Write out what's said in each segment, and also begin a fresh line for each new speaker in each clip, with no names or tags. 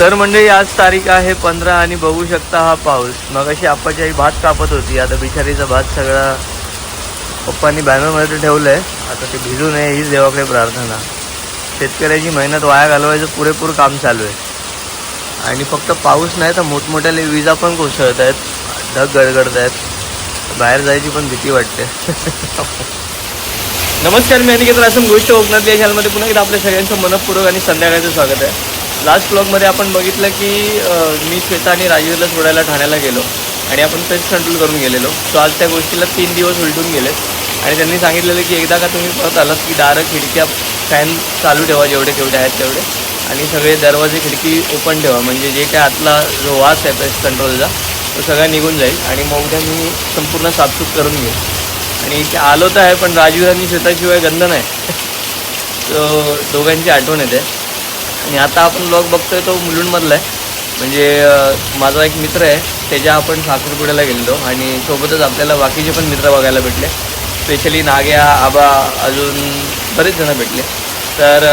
तर म्हणजे आज तारीख आहे पंधरा आणि बघू शकता हा पाऊस. मग अशी आप्पाची आई भात कापत होती. आता बिचारीचा भात सगळा पप्पांनी बॅनरमध्ये ठेवलं आहे आता ते भिजू नये हीच देवाकडे प्रार्थना. शेतकऱ्याची मेहनत वाया घालवायचं पुरेपूर काम चालू आहे. आणि फक्त पाऊस नाही तर मोठमोठ्याले विजा पण कोसळत आहेत. ढग गडगडत आहेत. बाहेर जायची पण भीती वाटते. नमस्कार मी अनिकेत रासम गोष्ट कोकणात या चॅनलमध्ये पुन्हा एकदा आपल्या सगळ्यांचं मनपूर्वक आणि संध्याकाळचं स्वागत आहे. लास्ट ब्लॉगमध्ये आपण बघितलं की मी श्वेता आणि राजवीरला सोडायला ठाण्याला गेलो आणि आपण पेस्ट कंट्रोल करून गेलेलो. सो आज त्या गोष्टीला तीन दिवस उलटून गेले आणि त्यांनी सांगितलेलं की एकदा का तुम्ही परत आलात की दारं खिडक्या फॅन चालू ठेवा जेवढे तेवढे आहेत तेवढे. आणि सगळे दरवाजे खिडकी ओपन ठेवा. म्हणजे जे काय आतला जो वास आहे पेस्ट कंट्रोलचा तो सगळा निघून जाईल. आणि मग उद्या मी संपूर्ण साफसूफ करून घेईल आणि इथे आलो तर आहे पण राजीव आणि श्वेताशिवाय गंध नाही. तो दोघांची आठवण येते. आणि आता आपण ब्लॉग बघतोय तो मुलुंडमधला आहे. म्हणजे माझा एक मित्र आहे त्याच्या आपण साखरपुड्याला गेलेलो आणि सोबतच आपल्याला बाकीचे पण मित्र बघायला भेटले. स्पेशली नाग्या आबा अजून बरेच जण भेटले. तर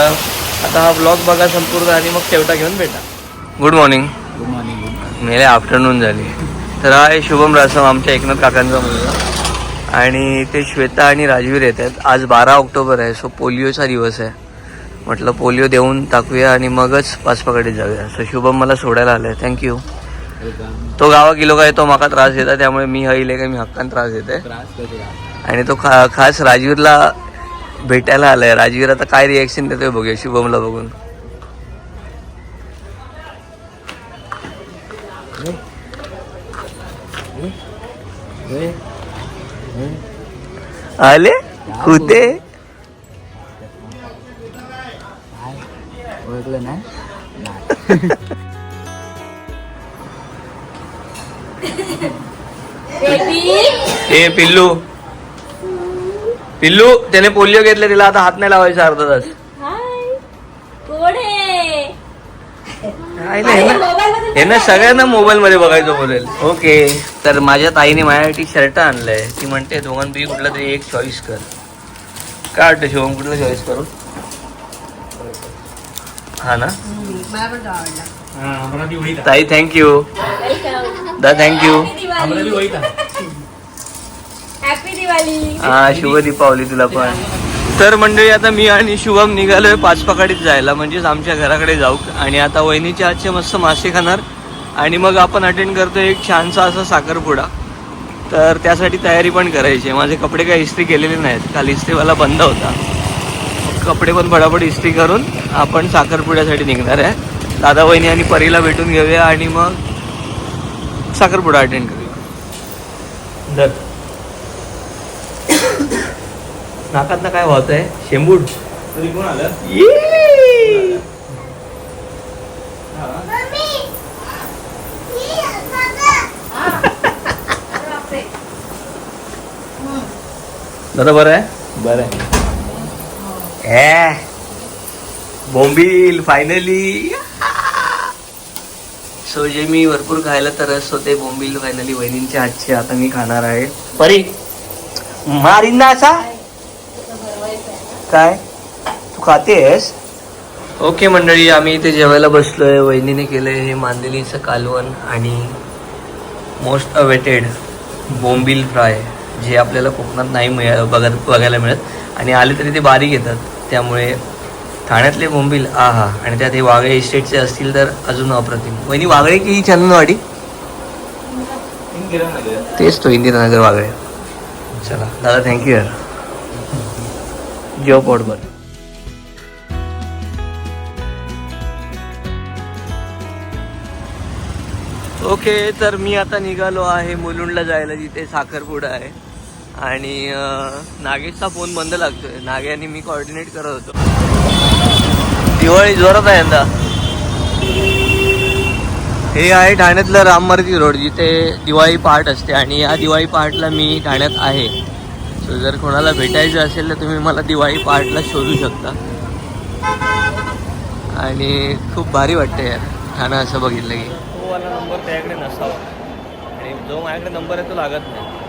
आता हा ब्लॉग बघा संपूर्ण आणि मग शेवटा घेऊन भेटा. Good morning
good morning good morning
मेले आफ्टरनून झाली. तर हा आहे शुभम रासम आमच्या एकनाथ काकांचा मुलगा. आणि ते श्वेता आणि राजवीर येत आहेत. आज बारा ऑक्टोबर आहे सो पोलिओचा दिवस आहे. म्हटलं पोलिओ देऊन टाकूया आणि मगच पाचपाकडे जाऊया. सो शुभम मला सोडायला आलं आहे थँक्यू तो गावा गेलो काय तो माका त्रास देता त्यामुळे मी हईल काय मी हक्कान त्रास देते आणि तो खा खास राजवीरला भेटायला आलाय. राजवीर आता काय रिॲक्शन देतोय बघूया शुभमला बघून. आले? कुते
ओळखलं नाही
ए पिल्लू. पिल्लू त्याने पोलिओ घेतले तिला आता हात नाही लावायचा अर्धा तास. हे ना सगळ्यांना मोबाईल मध्ये बघायचं बोलेल. ओके तर माझ्या ताईने माझ्यासाठी शर्ट आणलंय. ती म्हणते दोघांपैकी कुठला तरी एक चॉईस कर. काय वाटतं शिवम कुठला चॉईस करू? हा ना?
मला पण तो आवडला
ताई थँक्यू दा थँक्यू
हॅपी दिवाळी
हा शुभ दीपावली तुला पण. तर मंडळी आता मी आणि शुभम निघालोय पाच पकाडीत जायला. म्हणजेच आमच्या घराकडे जाऊ. आणि आता वहिनीच्या आजचे मस्त मासे खाणार. आणि मग आपण अटेंड करतोय एक छानसा असा साखरपुडा. तर त्यासाठी तयारी पण करायची आहे. माझे कपडे काही इस्त्री केलेले नाहीत. काल इस्त्रीवाला बंद होता. कपडे पण फटाफट इस्त्री करून आपण साखरपुड्यासाठी निघणार आहे. दादा वहिनी आणि परीला भेटून घेऊया आणि मग साखरपुडा अटेंड करूया. दर. नाकात ना काय होत आहे शेंबूड
तरी कोण आलं?
ये! दादा बरं आहे?
बरं आहे.
बोंबील फायनली सो जे मी भरपूर खायला तरस होते बोंबील फायनली वहिनींच्या हातचे आता मी खाणार आहे. परी मारीन ना असा? काय? तू खातेस? ओके मंडळी आम्ही इथे जेवायला बसलोय. वहिनीने केलंय हे मांदेलीचं कालवण आणि मोस्ट अवेटेड बोंबील फ्राय जे आपल्याला कोकणात नाही मिळ बघत बघायला मिळत. आणि आले तरी ते बारीक येतात. त्यामुळे ठाण्यातले बोंबील आ हा आणि त्यात हे वागळे इस्टेटचे असतील तर अजून अप्रतिम. वहिनी वागळे की चंदनवाडी? तेच तो इंदिरानगर वागळे. चला दादा थँक्यू यार जेव पोटभर ओके तर मी आता निघालो आहे मुलुंडला जायला जिथे साखरपुडा आहे. आणि नागेशचा फोन बंद लागतोय. नागे आणि मी कॉर्डिनेट करत होतो. दिवाळी जोरात आहे यंदा. हे आहे ठाण्यातलं राममार्गी रोड जिथे दिवाळी पहाट असते आणि या दिवाळी पहाटला मी ठाण्यात आहे. सो जर कोणाला भेटायचं असेल तर तुम्ही मला दिवाळी पहाटला शोधू शकता. आणि खूप भारी वाटतं यार ठाणं असं बघितलं की. तो वाला नंबर त्याकडे नसावा. आणि जो माझ्याकडे नंबर आहे तो लागत नाही.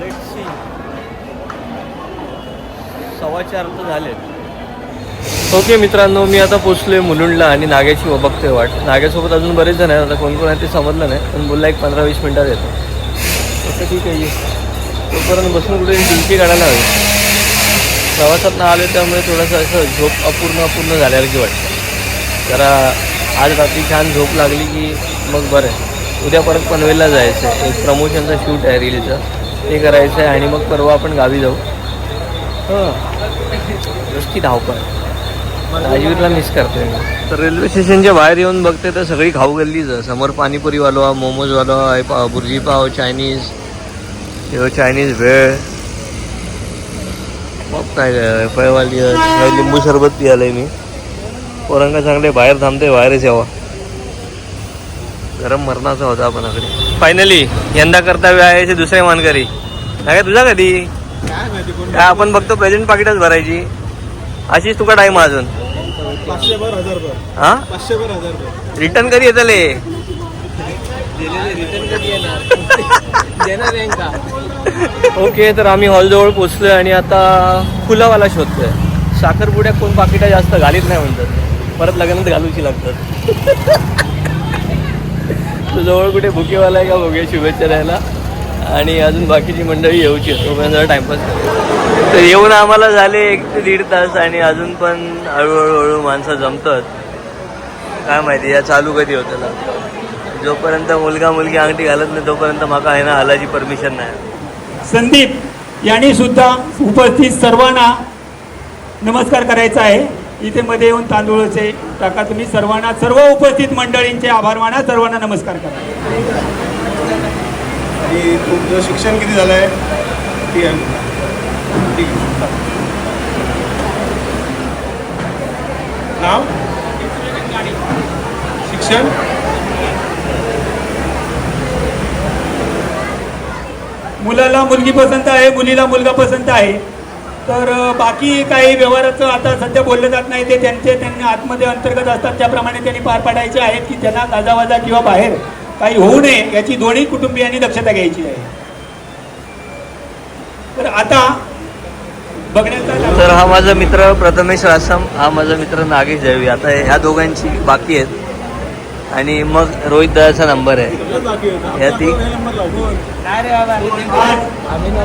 लेट सी सव्वा चार तर झालेत. ओके मित्रांनो मी आता पोचलोय मुलुंडला आणि नाग्याची व बघतोय वाट. नाग्यासोबत अजून बरेच जण आहेत आता कोण कोण आहे ते समजलं नाही पण बोलला एक पंधरा वीस मिनिटात येतो. असं ठीक आहे. तोपर्यंत बसून कुठे डिंकी काढायला हवी. प्रवासात आलो त्यामुळे थोडंसं असं झोप अपूर्ण अपूर्ण झाल्यासारखी वाटतं. जरा आज रात्री छान झोप लागली की मग बरं. आहे उद्या परत पनवेलला जायचं आहे एक प्रमोशनचा शूट आहे रीलचं ते करायचं आहे आणि मग परवा आपण गावी जाऊ. हां. नुसती धावपळ राजवीरला मिस करतोय मी. तर रेल्वे स्टेशनच्या बाहेर येऊन बघते तर सगळी खाऊ गल्लीच. आहे. समोर पाणीपुरीवालो मोमोजवालो आहे पाव बुर्जी पाव चायनीज किंवा चायनीज भेळ. मग काय फळवाली आहे. लिंबू सरबत पियालंय मी. पोरंगा चांगले बाहेर थांबते बाहेरच यावा. गरम मरणाचा होता आपण आकडे फायनली यंदा कर्तव्य आहे असे दुसरे मानकरी. नाही का तुझा कधी? काय आपण बघतो प्रेझेंट पाकिटच भरायची? अशीच तुका टाईम अजून. हा? रिटर्न कधी येतले ओके तर आम्ही हॉलजवळ पोचलोय आणि आता फुलावाला शोधतोय. साखरपुड्या कोण पाकिटा जास्त घालीत नाही म्हणतात. परत लग्नात घालूची लागतात. तो जवळ कुठे बुकेवाला आहे का बघूया शुभेच्छा द्यायला. आणि अजून बाकीची मंडळी येऊची तोपर्यंत जरा टाइमपास तर येऊन आम्हाला झाले एक ते दीड तास आणि अजून पण हळूहळू हळू माणसं जमतात. काय माहिती या चालू कधी होतं ना. जोपर्यंत मुलगा मुलगी अंगठी घालत नाही तोपर्यंत माका आहे ना हलाची परमिशन नाही.
संदीप यांनी सुद्धा उपस्थित सर्वांना नमस्कार करायचा आहे. इथे मध्ये येऊन तांदूळचे टाका तुम्ही सर्वांना सर्व उपस्थित मंडळींचे आभार माना सर्वांना नमस्कार करा.
आणि तुमचं शिक्षण किती झालं आहे ठीक आहे. ठीक आहे. नाव? शिक्षण?
मुलाला मुलगी पसंत आहे मुलीला मुलगा पसंत आहे. तर बाकी काही व्यवहाराचं आता सध्या बोललं जात नाही. ते त्यांचे त्यांनी आतमध्ये अंतर्गत असतात. त्याप्रमाणे त्यांनी पार पाडायचे आहेत की त्यांना गाजावाजा किंवा बाहेर काही होऊ नये याची दोन्ही कुटुंबियांनी दक्षता घ्यायची आहे. तर आता बघण्याचा
तर हा माझा मित्र प्रथमेश आसम हा माझा मित्र नागेश जयवी आता ह्या दोघांची बाकी आहेत. आणि मग रोहित दादाचा नंबर आहे. या ती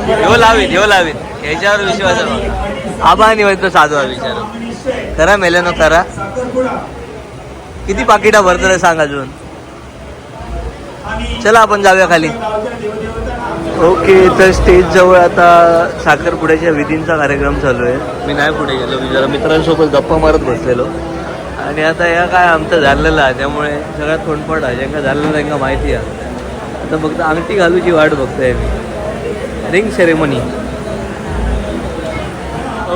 ह्यो लावीत ह्यो लावीत ह्याच्यावर विश्वास. आबा आणि तो साधू विचार. करा मेल्यानो करा. किती पाकिटा भरतो रे सांग अजून. चला आपण जाऊया खाली. ओके तर स्टेज जवळ आता साखरपुड्याच्या विधींचा कार्यक्रम चालू आहे. मी नाही पुढे गेलो मी जरा मित्रांसोबत गप्पा मारत बसलेलो. आणि आता या काय आमचं झालेलं आहे त्यामुळे सगळ्यात तोंडपड आहे. ज्यांका झालेलं त्यांना माहिती आहे. आता फक्त अंगठी घालूची वाट बघतोय मी. रिंग सेरेमनी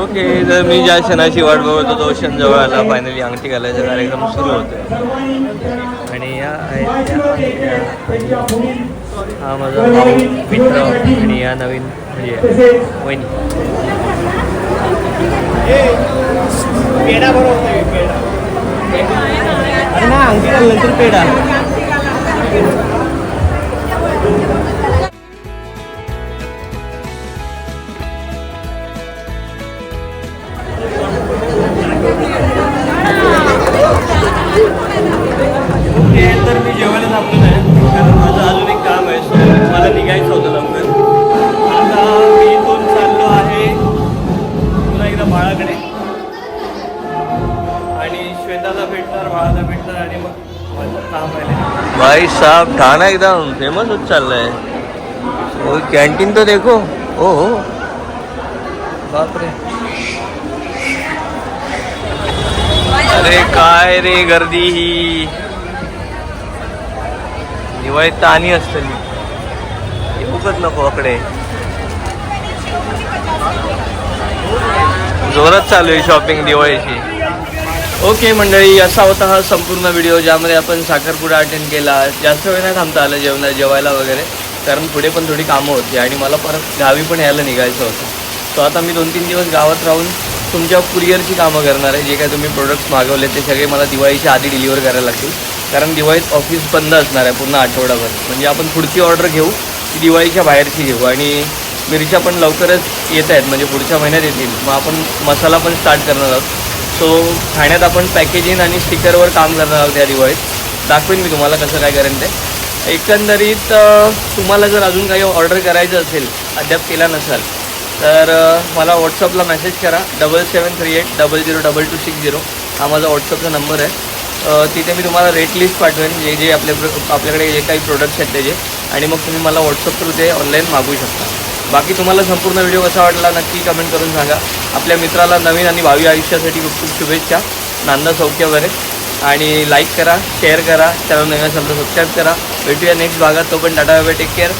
ओके तर मी ज्या क्षणाची वाट बघत होतो तो क्षण जवळ आला. फायनली अंगठी घालायचा कार्यक्रम सुरू होतो आणि या. हा माझा भाऊ मित्र आणि या नवीन म्हणजे वहिनी.
पेढा बरोबर पेढा
अरे भाई साहब ठाणा एकदम फेमस होत है वो कॅन्टीन तो देखो। ओ हो बापरे अरे काय रे गर्दी ही। दिवाळीत ताणी असतली येऊकच नको आकडे जोरात चालू आहे शॉपिंग दिवाळीची. ओके मंडळी असा होता हा संपूर्ण व्हिडिओ ज्यामध्ये आपण साखरपुडा अटेंड केला. जास्त वेळ नाही थांबता आलं जेवणा जेवायला वगैरे कारण पुढे पण थोडी कामं होती आणि मला परत गावी पण यायला निघायचं होतं. सो आता मी दोन तीन दिवस गावात राहून तुमच्या कुरिअरची कामं करणार आहे. जे काही तुम्ही प्रोडक्ट्स मागवले ते सगळे मला दिवाळीच्या आधी डिलिव्हर करायला लागतील. कारण दिवाळीत ऑफिस बंद असणार आहे पूर्ण आठवडाभर. म्हणजे आपण पुढची ऑर्डर घेऊ ती दिवाळीच्या बाहेरची घेऊ. आणि मिरच्या पण लवकरच येत आहेत. म्हणजे पुढच्या महिन्यात येतील. मग आपण मसाला पण स्टार्ट करणार आहोत. सो ठाण्यात आपण पॅकेजिंग आणि स्टिकरवर काम करणार आहोत या दिवाळीत. दाखवेन मी तुम्हाला कसं काय करेन ते. एकंदरीत तुम्हाला जर अजून काही ऑर्डर करायचं असेल अद्याप केला नसाल तर मला व्हॉट्सअपला मेसेज करा. Double seven three eight double zero double two six zero हा माझा व्हॉट्सअपचा नंबर आहे. तिथे मी तुम्हाला रेट लिस्ट पाठवेन. जे जे आपल्या आपल्याकडे जे काही प्रोडक्ट्स आहेत त्याचे. आणि मग तुम्ही मला व्हॉट्सअप थ्रू ते ऑनलाईन मागवू शकता. बाकी तुम्हाला संपूर्ण व्हिडिओ कसा वाटला नक्की कमेंट करून सांगा. आपल्या मित्राला नवीन आणि भावी आयुष्यासाठी खूप खूप शुभेच्छा. नांदा सौख्यावर वगैरे. आणि लाईक करा शेअर करा चॅनल नवीन असेल तर सबस्क्राईब करा. भेटूया नेक्स्ट भागात. तो पण टाटा बाय टेक केअर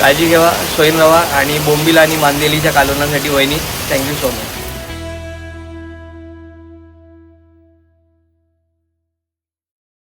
काळजी घ्यावा स्वयं रहा आणि बोंबीला आणि मांदेलीच्या कालवणासाठी वहिनी थँक्यू सो मच